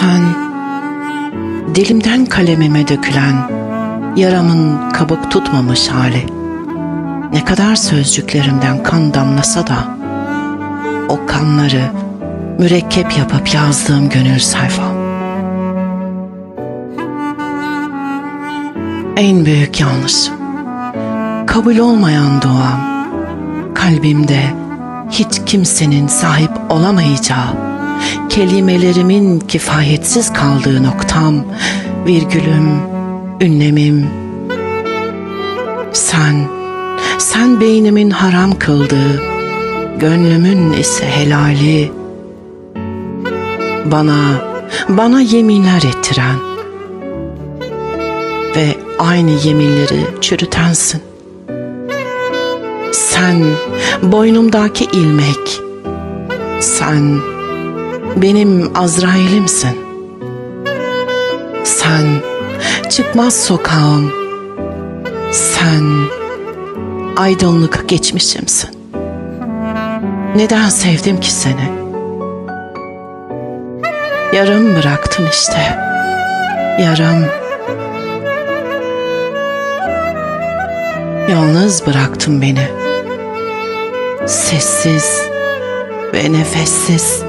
Sen dilimden kalemime dökülen yaramın kabuk tutmamış hali. Ne kadar sözcüklerimden kan damlasa da o kanları mürekkep yapıp yazdığım gönül sayfam. En büyük yanlışım. Kabul olmayan duam. Kalbimde hiç kimsenin sahip olamayacağı, kelimelerimin kifayetsiz kaldığı noktam, virgülüm, ünlemim. Sen, sen beynimin haram kıldığı, gönlümün ise helali. Bana, bana yeminler ettiren ve aynı yeminleri çürütensin. Sen boynumdaki ilmek. Sen benim Azrail'imsin. Sen çıkmaz sokağım. Sen aydınlık geçmişimsin. Neden sevdim ki seni? Yarım bıraktın işte. Yarım. Yalnız bıraktın beni. Sessiz ve nefessiz.